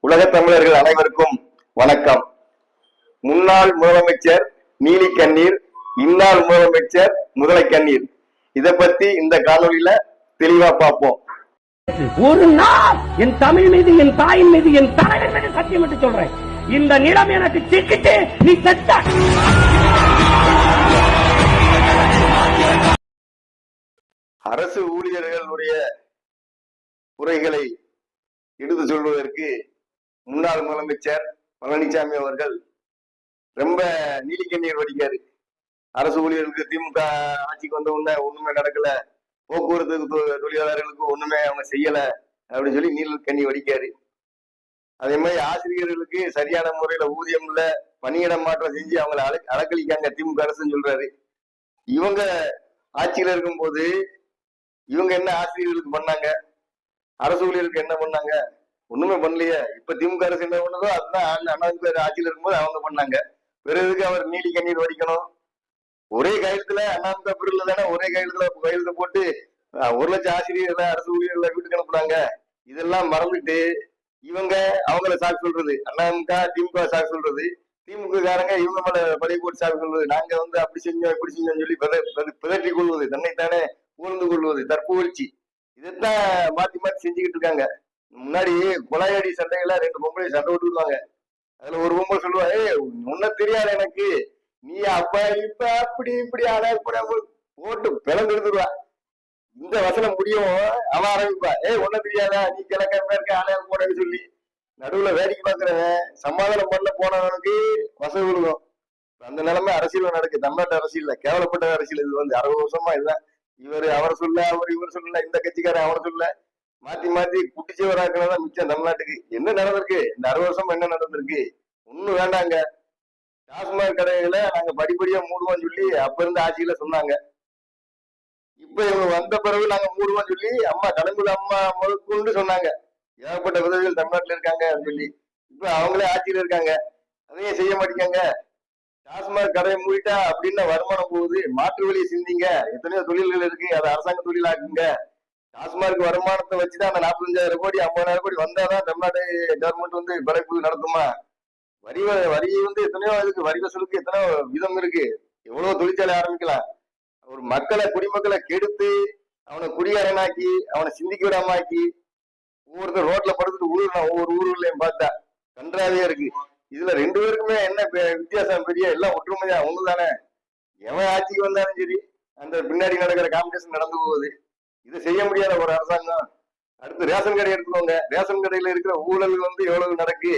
உலகத் தமிழர்கள் அனைவருக்கும் வணக்கம். முன்னாள் முதலமைச்சர் நீலி கண்ணீர் இந்நாள் முதலமைச்சர் முதலை கண்ணீர். இத பத்தி இந்த காணொளியில தெளிவா பார்ப்போம். ஒரு நாள் என் தமிழ் மீது என் தாயின் மீது என் தலைவன் மீது சத்தியம் விட்டு சொல்றேன். இந்த நிலம் எனக்கு சிக்கிட்டு நீ செத்த. அரசு ஊழியர்களுடைய குறைகளை எடுத்து சொல்வதற்கு முன்னாள் முதலமைச்சர் பழனிசாமி அவர்கள் ரொம்ப நீலிக்கண்ணீர் வடிக்காரு. அரசு ஊழியர்களுக்கு திமுக ஆட்சிக்கு வந்த உடனே ஒண்ணுமே நடக்கல. போக்குவரத்து தொ- தொழிலாளர்களுக்கு ஒண்ணுமே அவங்க செய்யல அப்படின்னு சொல்லி நீல் கண்ணி வடிக்காரு. அதே மாதிரி ஆசிரியர்களுக்கு சரியான முறையில ஊதியம் இல்ல பணியிட மாற்றம் செஞ்சு அவங்களை அல அலக்களிக்காங்க திமுக அரசுன்னு சொல்றாரு. இவங்க ஆட்சியில இருக்கும்போது இவங்க என்ன ஆசிரியர்களுக்கு பண்ணாங்க? அரசு ஊழியர்களுக்கு என்ன பண்ணாங்க? ஒண்ணுமே பண்ணலையே. இப்ப திமுக அரசு என்ன பண்ணதோ அதுதான் அண்ணாதிமுக ஆட்சியில இருக்கும்போது அவங்க பண்ணாங்க. பிறகுக்கு அவர் நீலி கண்ணீர் வடிக்கணும்? ஒரே கையெழுத்துல அண்ணாதிமுக பிரிவுல தானே? ஒரே கையெழுத்துல கையெழுத்து போட்டு ஒரு லட்சம் ஆசிரியர்களை அரசு ஊழியர்களை வீட்டுக்கு அனுப்புனாங்க. இதெல்லாம் மறந்துட்டு இவங்க அவங்கள சாக்கு சொல்றது அண்ணாதிமுக திமுக சாக்கு சொல்றது. திமுக காரங்க இவங்க மேல பழைய போட்டு சாக்கு சொல்றது. நாங்க வந்து அப்படி செஞ்சோம் இப்படி செஞ்சோம்னு சொல்லி பிதற்றி கொள்வது தன்னைத்தானே புகழ்ந்து கொள்வது தற்புகழ்ச்சி இதைத்தான் மாத்தி மாத்தி செஞ்சுக்கிட்டு இருக்காங்க. முன்னாடி குழாயடி சண்டைகள ரெண்டு பொம்பளை சண்டை விட்டுருவாங்க அதுல ஒரு பொம்பளை சொல்லுவா ஏய் முன்ன தெரியாது எனக்கு. நீ அப்ப இப்ப அப்படி இப்படி ஆனா இப்படி போட்டு பிளந்து எடுத்துருவா. இந்த வசனம் முடியும் அவன் ஆரம்பிப்பா ஏய் ஒன்னும் தெரியாதா? நீ கிழக்க இருக்க ஆணையம் போனேன்னு சொல்லி. நடுவுல வேடிக்கை பாக்குறவன் சமாதானம் பண்ண போனவனுக்கு வசதி விழுகும் அந்த நிலைமை அரசியல் நடக்கு. தமிழ்நாட்டு அரசியல்ல கேவலப்பட்ட அரசியல். இது வந்து அறுபது வருஷமா இதுதான் இவர் அவரை சொல்ல அவர் இவர் சொல்ல இந்த கட்சிக்காரன் அவரை சொல்ல மாத்தி மாத்தி குட்டிச்சவராக்குறதா மிச்சம் தமிழ்நாட்டுக்கு. என்ன நடந்திருக்கு? இந்த அறுபது வருஷமா என்ன நடந்திருக்கு? ஒன்னும் வேண்டாங்க. டாஸ்மாக் கடைகளை நாங்க படிப்படியா மூடுவோம்னு சொல்லி அப்ப இருந்த ஆட்சியில சொன்னாங்க. இப்ப இவங்க வந்த பிறகு நாங்க மூடுவோம்னு சொல்லி அம்மா கடம்புல அம்மா முதற்கொண்டு சொன்னாங்க. ஏகப்பட்ட விதவிகள் தமிழ்நாட்டுல இருக்காங்க அப்படின்னு சொல்லி. இப்ப அவங்களே ஆட்சியில இருக்காங்க. அதையும் செய்ய மாட்டேங்க டாஸ்மாக் கடையை மூடிட்டா அப்படின்னு வருமானம் போகுது. மாற்று வழியை சிந்திங்க. எத்தனையோ தொழில்கள் இருக்கு. அதை அரசாங்க தொழிலாக்குங்க. டாஸ்மாக் வருமானத்தை வச்சுதான் அந்த நாற்பத்தஞ்சாயிரம் கோடி ஐம்பதாயிரம் கோடி வந்தாதான் தமிழ்நாடு கவர்மெண்ட் வந்து பிழைப்பு நடத்துமா? வரி வரி வந்து எத்தனையோ இதுக்கு வரி வசூலுக்கு எத்தனையோ விதம் இருக்கு. எவ்வளவு தொழிற்சாலை ஆரம்பிக்கலாம். ஒரு மக்களை குடிமக்களை கெடுத்து அவனை குடியாரனாக்கி அவனை சிந்திக்க விடாமாக்கி ஒவ்வொருத்தர் ரோட்ல படுத்துட்டு ஊருனா ஒவ்வொரு ஊர்லயும் பார்த்தா கன்றாவே இருக்கு. இதுல ரெண்டு பேருக்குமே என்ன வித்தியாசம் பெரிய எல்லாம் ஒற்றுமையா ஒண்ணுதானே? எவன் ஆட்சிக்கு வந்தாலும் சரி அந்த பின்னாடி நடக்கிற காம்படிஷன் நடந்து போகுது. இதை செய்ய முடியாத ஒரு அரசாங்கம் அடுத்து ரேஷன் கடை எடுத்துக்கோங்க. ரேஷன் கடையில இருக்கிற ஊழல் வந்து எவ்வளவு நடக்கு?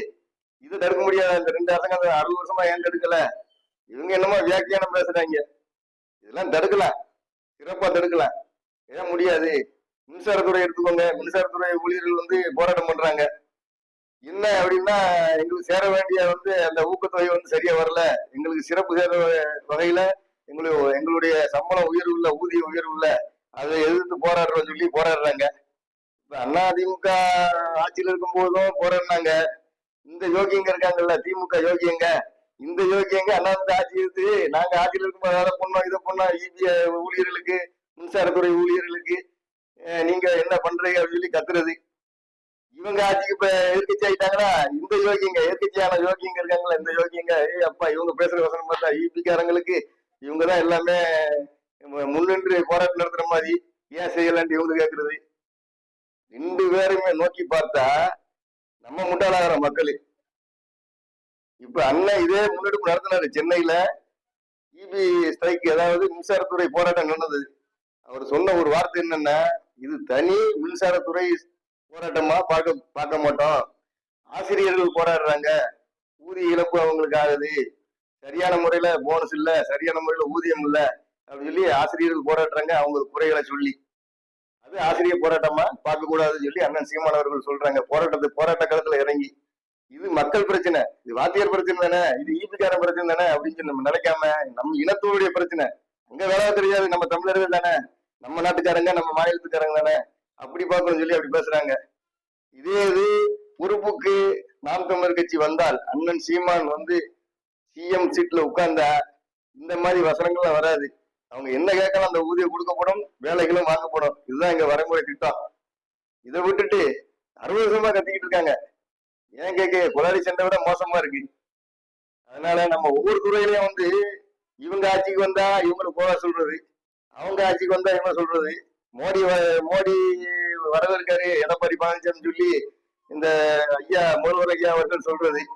இது தடுக்க முடியாத? இந்த ரெண்டு அரசாங்கம் அறுபது வருஷமா ஏன் தடுக்கல? இவங்க என்னமோ வியாக்கியானம் பேசுறாங்க. இதெல்லாம் தடுக்கலாம் சிறப்பா தடுக்கலாம் ஏன் முடியாது? மின்சாரத்துறை எடுத்துக்கோங்க. மின்சாரத்துறை ஊழியர்கள் வந்து போராட்டம் பண்றாங்க. என்ன அப்படின்னா எங்களுக்கு சேர வேண்டிய வந்து அந்த ஊக்கத்தொகை வந்து சரியா வரல. எங்களுக்கு சிறப்பு சேர வகையில எங்களுக்கு எங்களுடைய சம்பளம் உயர்வு இல்லை ஊதிய உயர்வு இல்லை அதை எதிர்த்து போராடுறோம்னு சொல்லி போராடுறாங்க. இப்ப அண்ணா திமுக ஆட்சியில் இருக்கும் போதும் போராடினாங்க. இந்த யோகியங்க இருக்காங்கல்ல திமுக யோகியங்க இந்த யோகியங்க அண்ணா திமுக ஆட்சி இருக்கு நாங்க இருக்கும் இருக்கும்போது அதை பண்ணோம் இதை பண்ணோம் இபி ஊழியர்களுக்கு மின்சாரத்துறை ஊழியர்களுக்கு நீங்க என்ன பண்றீங்க அப்படின்னு சொல்லி கத்துறது. இவங்க ஆட்சிக்கு இப்ப எதிர்கட்சி ஆயிட்டாங்கன்னா இந்த யோகிங்க எதிர்கட்சியான யோகிங்க இருக்காங்களா இந்த யோகிங்க ஏ அப்பா இவங்க பேசுற வசனம் பார்த்தா ஈபிக்காரங்களுக்கு இவங்க தான் எல்லாமே முன்னின்று போராட்டம் நடத்துற மாதிரி ஏன் செய்யலான்ட்டு இவங்க கேட்கறது ரெண்டு பேருமே நோக்கி பார்த்தா நம்ம முட்டாளாகிற மக்கள். இப்ப அண்ணன் இதே முன்னெடுப்பு நடத்தினாரு சென்னையில. இபி ஸ்ட்ரைக் அதாவது மின்சாரத்துறை போராட்டம் நடந்தது. அவர் சொன்ன ஒரு வார்த்தை என்னன்னா இது தனி மின்சாரத்துறை போராட்டமா பார்க்க பார்க்க மாட்டோம். ஆசிரியர்கள் போராடுறாங்க. ஊதிய இழப்பு அவங்களுக்கு ஆகுது. சரியான முறையில போனஸ் இல்ல சரியான முறையில ஊதியம் இல்லை. அப்படின்னு சொல்லி ஆசிரியர்கள் போராடுறாங்க அவங்க குறைகளை சொல்லி. அது ஆசிரியர் போராட்டமா? பார்க்க கூடாதுன்னு சொல்லி அண்ணன் சீமான் அவர்கள் சொல்றாங்க. போராட்டத்தை போராட்ட காலத்துல இறங்கி. இது மக்கள் பிரச்சனை. இது வாத்தியார் பிரச்சனை தானே? இது ஈபிக்கார பிரச்சனை தானே? அப்படின்னு சொல்லி நம்ம நினைக்காம நம்ம இனத்தோடைய பிரச்சனை. அங்க வேலை தெரியாது. நம்ம தமிழர்கள் தானே? நம்ம நாட்டுக்காரங்க நம்ம மாநிலத்துக்காரங்க தானே? அப்படி பார்க்கணும்னு சொல்லி அப்படி பேசுறாங்க. இதே இது பொறுப்புக்கு நாம் தமிழர் கட்சி வந்தால் அண்ணன் சீமான் வந்து சிஎம் சீட்ல உட்கார்ந்தா இந்த மாதிரி வசனங்கள்லாம் வராது. அவங்க என்ன கேட்கலாம் அந்த ஊதியம் கொடுக்கப்படும் வேலைகளும் வாங்கப்படும். இதுதான் எங்க வரைமுறை திட்டம். இதை விட்டுட்டு அறுபது வருஷமா கத்திக்கிட்டு இருக்காங்க. ஏன் கேட்க கொலாடி சண்டை விட மோசமா இருக்கு. அதனால நம்ம ஒவ்வொரு துறையிலையும் வந்து இவங்க ஆட்சிக்கு வந்தா இவங்களுக்கு போக சொல்றது அவங்க ஆட்சிக்கு வந்தா இவங்க சொல்றது. மோடி வ- மோடி வரவேற்காரு எடப்பாடி பழனிசாமி சொல்லி இந்த ஐயா முதல்வர் ஐயா அவர்கள் சொல்றது.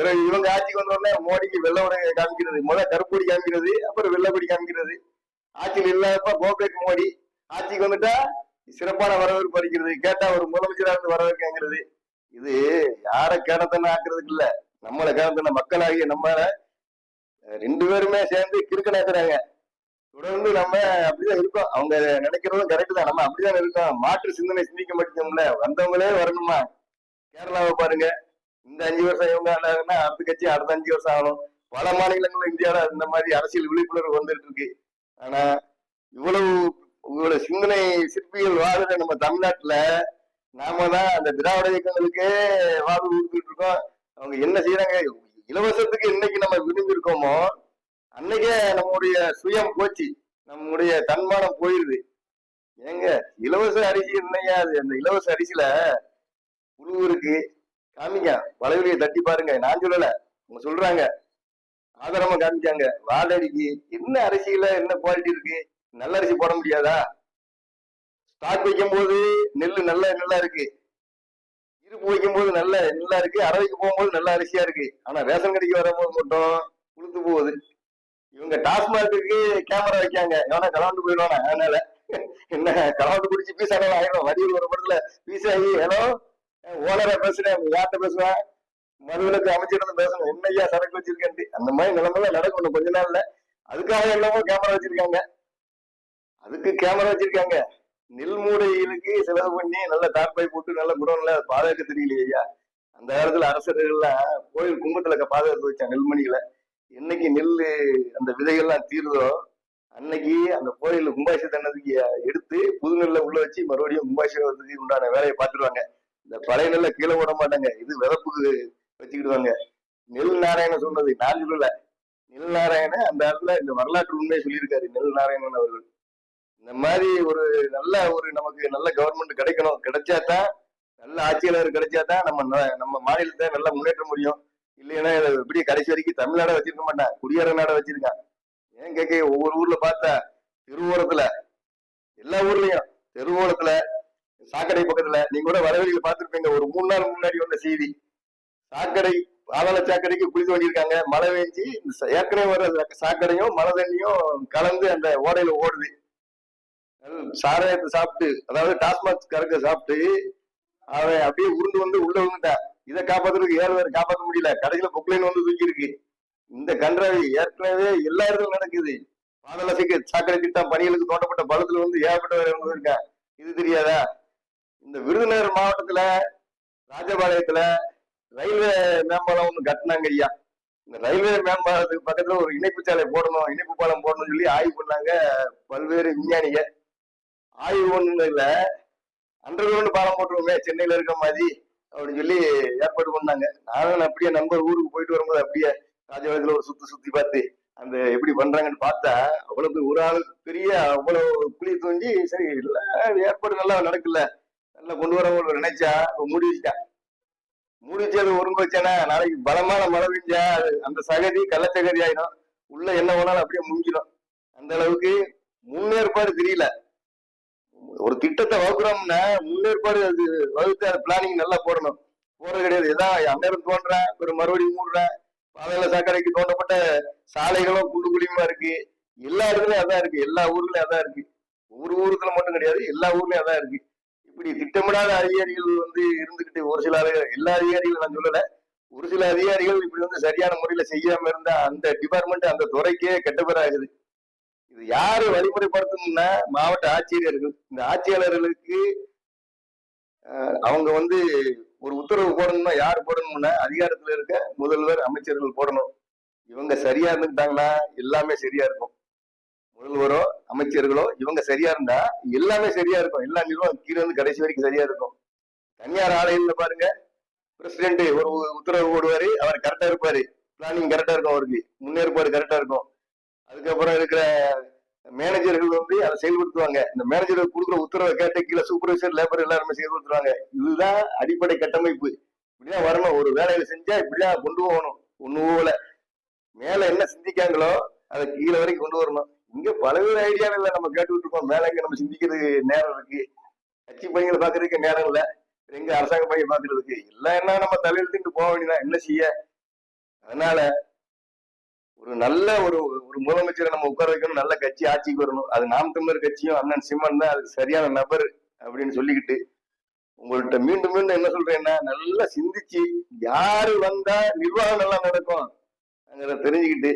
பிறகு இவங்க ஆட்சிக்கு வந்தோடனே மோடிக்கு வெள்ள உடை காமிக்கிறது முதல்ல கருப்பொடி காமிக்கிறது அப்புறம் வெள்ளைப்பொடி காமிக்கிறது. ஆட்சியில் இல்லாதப்ப கோபேக் மோடி ஆட்சிக்கு வந்துட்டா சிறப்பான வரவேற்பு அளிக்கிறது கேட்டா ஒரு முதலமைச்சரா இருந்து வரவேற்கிறது இது யார கேணத்தனை ஆக்குறதுக்கு இல்ல. நம்மளை கேணத்தனை மக்களாகிய நம்மள ரெண்டு பேருமே சேர்ந்து கிறுக்கணாக்குறாங்க தொடர்ந்து நம்ம அப்படிதான் இருக்கோம். அவங்க நினைக்கிறதும் கரெக்ட் தான். நம்ம அப்படிதான் இருக்கோம். மாற்று சிந்தனை சிந்திக்க மாட்டேங்கல வந்தவங்களே வரணுமா? கேரளாவை பாருங்க. இந்த அஞ்சு வருஷம் இவங்க ஆனாங்கன்னா அடுத்த கட்சி அடுத்த அஞ்சு வருஷம் ஆகணும். பல மாநிலங்களும் இந்தியாவில இந்த மாதிரி அரசியல் விழிப்புணர்வு வந்துட்டு இருக்கு. ஆனா இவ்வளவு இவ்வளவு சிந்தனை சிற்பிகள் வாழ்ற நம்ம தமிழ்நாட்டுல நாம தான் அந்த திராவிட இயக்கங்களுக்கே வாழ்வு கொடுத்துட்டு இருக்கோம். அவங்க என்ன செய்யறாங்க இலவசத்துக்கு இன்னைக்கு நம்ம விரும்பி அன்னைக்கே நம்முடைய சுயம் போச்சு. நம்முடைய தன்மானம் போயிருது. ஏங்க இலவச அரிசி என்னையா அது? அந்த இலவச அரிசியில புழு இருக்கு காமிங்க. வளைவலியை தட்டி பாருங்க. நான் சொல்லல. அவங்க சொல்றாங்க. ஆதாரமா காமிச்சாங்க. வாடகைக்கு என்ன அரிசியில என்ன குவாலிட்டி இருக்கு? நல்ல அரிசி போட முடியாதா? ஸ்டாக் வைக்கும் போது நெல் நல்ல நெல்லா இருக்கு? இருப்பு வைக்கும் போது நல்ல நெல்லா இருக்கு? அரவைக்கு போகும்போது நல்ல அரிசியா இருக்கு? ஆனா ரேஷன் கடைக்கு வரும்போது மட்டும் உளுத்து போகுது. இவங்க டாஸ்மார்க்கு கேமரா வைக்காங்க. எவனா கலந்து போயிடுவானா? அதனால. என்ன கலந்து குடிச்சு பீஸ் ஆகலாம் ஆயிடும் வடிவில் ஒரு படத்துல பீஸ் ஆகி ஹலோ? ஓனரா பேசுறேன் யார்கிட்ட பேசுவேன் மதுவிலக்கு அமைச்சிருந்து பேசணும். என்னையா சரக்கு வச்சிருக்கேன் அந்த மாதிரி நிலைமையில நடக்கும் கொஞ்ச நாள்ல. அதுக்காக என்னமோ கேமரா வச்சிருக்காங்க. அதுக்கு கேமரா வச்சிருக்காங்க. நெல் மூடைகளுக்கு செலவு பண்ணி நல்ல தார்பாய் போட்டு நல்ல குடோன்ல பாதுகாக்க தெரியலையா அந்த காலத்துல அரசர்கள்லாம் கோயில் கும்பத்துல பாதுகாத்து வச்சாங்க நெல்மணிகளை என்னைக்கு நெல் அந்த விதைகள்லாம் தீருதோ அன்னைக்கு அந்த கோயில் கும்பாசி தன்னதுக்கு எடுத்து புது நெல்லை உள்ள வச்சு மறுபடியும் கும்பாசிவத்துக்கு உண்டான வேலையை பார்த்துருவாங்க. இந்த பழைய கீழே விட மாட்டாங்க. இது விதப்புக்கு வச்சுக்கிடுவாங்க. நெல் நாராயணன் சொன்னது நான் சொல்லல. நெல் நாராயணன் அந்த இடத்துல இந்த வரலாற்று உண்மையை சொல்லியிருக்காரு. நெல் நாராயணன் அவர்கள். இந்த மாதிரி ஒரு நல்ல ஒரு நமக்கு நல்ல கவர்மெண்ட் கிடைக்கணும். கிடைச்சாதான் நல்ல ஆட்சியாளர் கிடைச்சாதான் நம்ம ந- நம்ம மாநிலத்தை நல்லா முன்னேற்ற முடியும். இல்லைன்னா இப்படி கடைசி வரைக்கும் தமிழ்நாட வச்சிருக்க மாட்டான். குடியேற நாட வச்சிருக்கான். ஏன் கேட்க ஒவ்வொரு ஊர்ல பார்த்தா திருவோரத்துல எல்லா ஊர்லயும் தெருவோரத்துல சாக்கடை பக்கத்துல நீங்க கூட வடவெளியில பார்த்துருப்பீங்க. ஒரு மூணு நாள் முன்னாடி வந்த செய்தி. சாக்கடை பாதாள சாக்கடைக்கு குளித்து வேண்டியிருக்காங்க. மழை பெஞ்சு ஏற்கனவே வர சாக்கடையும் மழை தண்ணியும் கலந்து அந்த ஓடையில ஓடுது. சாராயத்தை சாப்பிட்டு அதாவது டாஸ்மாக் கறக்க சாப்பிட்டு அவன் அப்படியே உருண்டு வந்து உள்ள வந்துட்டான் இதை காப்பாத்துறதுக்கு ஏழு வேற காப்பாற்ற முடியல. கடைசியில பொக்லைன் வந்து தூக்கி இருக்கு இந்த கன்றாவி ஏற்கனவே எல்லா இடத்துலயும் நடக்குது. பாதாள சாக்கடை திட்டம் பணிகளுக்கு தோட்டப்பட்ட பலத்துல வந்து ஏகப்பட்டவர் இருக்கா இது தெரியாதா? இந்த விருதுநகர் மாவட்டத்துல ராஜபாளையத்துல ரயில்வே மேம்பாலம் ஒண்ணு கட்டினாங்க ஐயா. இந்த ரயில்வே மேம்பாலத்துக்கு பக்கத்துல ஒரு இணைப்பு சாலை போடணும் இணைப்பு பாலம் போடணும்னு சொல்லி ஆய்வு பண்ணாங்க பல்வேறு விஞ்ஞானிக ஆய்வு ஒண்ணு இல்ல அண்டர்கிரவுண்ட் பாலம் போட்டுருவோமே சென்னையில இருக்க மாதிரி அப்படின்னு சொல்லி ஏற்பாடு பண்ணாங்க. நானும் அப்படியே நண்பர் ஊருக்கு போயிட்டு வரும்போது அப்படியே ராஜபாளையத்துல ஒரு சுத்தி சுத்தி பார்த்து அந்த எப்படி பண்றாங்கன்னு பார்த்தா அவ்வளவு ஒரு ஆள் பெரிய அவ்வளவு குழி தோண்டி சரி இல்ல ஏற்பாடு நல்லா நடக்கல. நல்லா கொண்டு வரவங்க நினைச்சா இப்ப மூடி வச்சுட்டான் மூடி வச்சு அது ஒருங்க வச்சானா நாளைக்கு பலமான மழை பெஞ்சா அது அந்த சகதி கள்ளச்சகதி ஆயிடும். உள்ள என்ன வேணாலும் அப்படியே முடிஞ்சிடும் அந்த அளவுக்கு முன்னேற்பாடு தெரியல. ஒரு திட்டத்தை வகுக்கிறோம்னா முன்னேற்பாடு அது வகுத்து அது பிளானிங் நல்லா போடணும். போறது கிடையாது. ஏதா அந்நேரம் தோன்றேன் ஒரு மறுபடியும் மூடுறேன் பாதையில சாக்கடைக்கு தோண்டப்பட்ட சாலைகளும் குண்டு குழியுமா இருக்கு? எல்லா இடத்துலயும் அதான் இருக்கு. எல்லா ஊர்லயும் அதான் இருக்கு. ஒவ்வொரு ஊருக்குள்ள மட்டும் கிடையாது எல்லா ஊர்லயும் அதான் இருக்கு. இப்படி திட்டமிடாத அதிகாரிகள் வந்து இருந்துகிட்டு ஒரு சில எல்லா அதிகாரிகளும் நான் சொல்லல. ஒரு சில அதிகாரிகள் இப்படி வந்து சரியான முறையில செய்யாம இருந்தா அந்த டிபார்ட்மெண்ட் அந்த துறைக்கே கெட்ட பேர் ஆகுது இது யாரு வழிமுறைப்படுத்தணும்னா மாவட்ட ஆட்சியர்கள். இந்த ஆட்சியாளர்களுக்கு அவங்க வந்து ஒரு உத்தரவு போடணும்னா யார் போடணும்னா அதிகாரத்துல இருக்க முதல்வர் அமைச்சர்கள் போடணும். இவங்க சரியா இருந்துட்டாங்கன்னா எல்லாமே சரியா இருக்கும். முதல்வரோ அமைச்சர்களோ இவங்க சரியா இருந்தா எல்லாமே சரியா இருக்கும். எல்லா நிர்வாகம் கீழே இருந்து கடைசி வரைக்கும் சரியா இருக்கும். தனியார் ஆலயம்ல பாருங்க பிரசிடென்ட் ஒரு உத்தரவு போடுவாரு அவர் கரெக்டா இருப்பாரு. பிளானிங் கரெக்டா இருக்கும் அவருக்கு. முன்னேற்பாடு கரெக்டா இருக்கும். அதுக்கப்புறம் இருக்கிற மேனேஜர்கள் வந்து அதை செயல்படுத்துவாங்க. இந்த மேனேஜர்கள் கொடுக்குற உத்தரவை கேட்ட கீழே சூப்பர்வைசர் லேபர் எல்லாருமே செயல்படுத்துவாங்க இதுதான் அடிப்படை கட்டமைப்பு. இப்படிதான் வரணும். ஒரு வேலையில செஞ்சா இப்படிதான் கொண்டு போகணும். ஒண்ணு போல மேல என்ன சிந்திக்காங்களோ அதை கீழே வரைக்கும் கொண்டு வரணும். இங்க பலவேறு ஐடியாவில் நம்ம கேட்டுக்கிட்டு இருக்கோம் மேல நம்ம சிந்திக்கிறதுக்கு நேரம் இருக்கு. கட்சி பணிகளை பாக்குறதுக்கு நேரம் இல்ல. எங்க அரசாங்க பணியை பாக்குறதுக்கு எல்லாம் என்ன நம்ம தலையெழுத்துட்டு போக வேண்டியதான் என்ன செய்ய? அதனால ஒரு நல்ல ஒரு ஒரு முதலமைச்சரை நம்ம உட்கார வைக்கணும். நல்ல கட்சி ஆட்சிக்கு வரணும். அது நாம் தமிழர் கட்சியும் அண்ணன் சிம்மன் தான். அதுக்கு சரியான நபர் அப்படின்னு சொல்லிக்கிட்டு உங்கள்கிட்ட மீண்டும் மீண்டும் என்ன சொல்றேன்னா நல்லா சிந்திச்சு யாரு வந்தா நிர்வாகம் நல்லா நடக்கும். அங்கிறத தெரிஞ்சுக்கிட்டு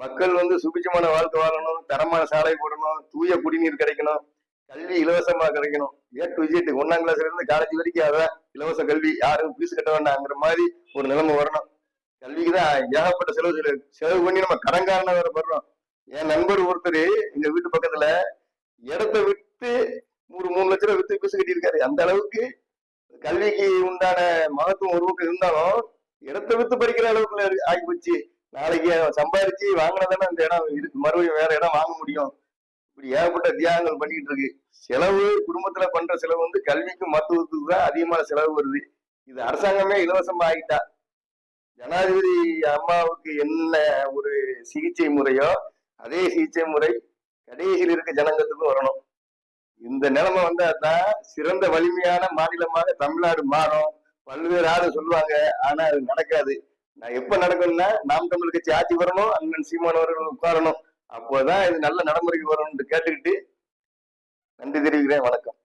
மக்கள் வந்து சுபிச்சமான வாழ்க்கை வாழணும் தரமான சாலை போடணும் தூய குடிநீர் கிடைக்கணும் கல்வி இலவசமா கிடைக்கணும். ஏ டு ஜெட் ஒன்னாம் கிளாஸ்ல இருந்து காலேஜ் வரைக்கும் அதான் இலவச கல்வி யாரும் ஃபீஸ் கட்ட வேண்டாங்கிற மாதிரி ஒரு நிலைமை வரணும். கல்விக்கு தான் ஏகப்பட்ட செலவு செலவு செலவு பண்ணி நம்ம கடன்காரனா வேற படுறோம். என் நண்பர் ஒருத்தர் எங்க வீட்டு பக்கத்துல இடத்த விட்டு ஒரு மூணு லட்ச ரூபா வித்து பீஸ் கட்டியிருக்காரு. அந்த அளவுக்கு கல்விக்கு உண்டான மகத்துவம் ஒரு பக்கம் இருந்தாலும் இடத்த வித்து படிக்கிற அளவுக்குள்ள ஆகி போச்சு. நாளைக்கு சம்பாதிச்சு வாங்கினதானே அந்த இடம் இருக்கு மறுபடியும் வேற இடம் வாங்க முடியும். இப்படி ஏகப்பட்ட தியாகங்கள் பண்ணிட்டு இருக்கு. செலவு குடும்பத்துல பண்ற செலவு வந்து கல்விக்கும் மருத்துவத்துக்கு தான் அதிகமான செலவு வருது. இது அரசாங்கமே இலவசமா ஆகிட்டா ஜனாதிபதி அம்மாவுக்கு என்ன ஒரு சிகிச்சை முறையோ அதே சிகிச்சை முறை கடைசியில் இருக்க ஜனங்கத்துக்கும் வரணும். இந்த நிலைமை வந்தா தான் சிறந்த வலிமையான மாநிலமாக தமிழ்நாடு மாறும். பல்வேறு ஆளு சொல்லுவாங்க ஆனா அது நடக்காது. நான் எப்ப நடக்கும்னா நாம் தமிழ் கட்சி ஆட்சி வரணும் அண்ணன் சீமானவர்கள் உட்காரணும். அப்போதான் இது நல்ல நடைமுறைக்கு வரும்னு கேட்டுக்கிட்டு நன்றி தெரிவிக்கிறேன். வணக்கம்.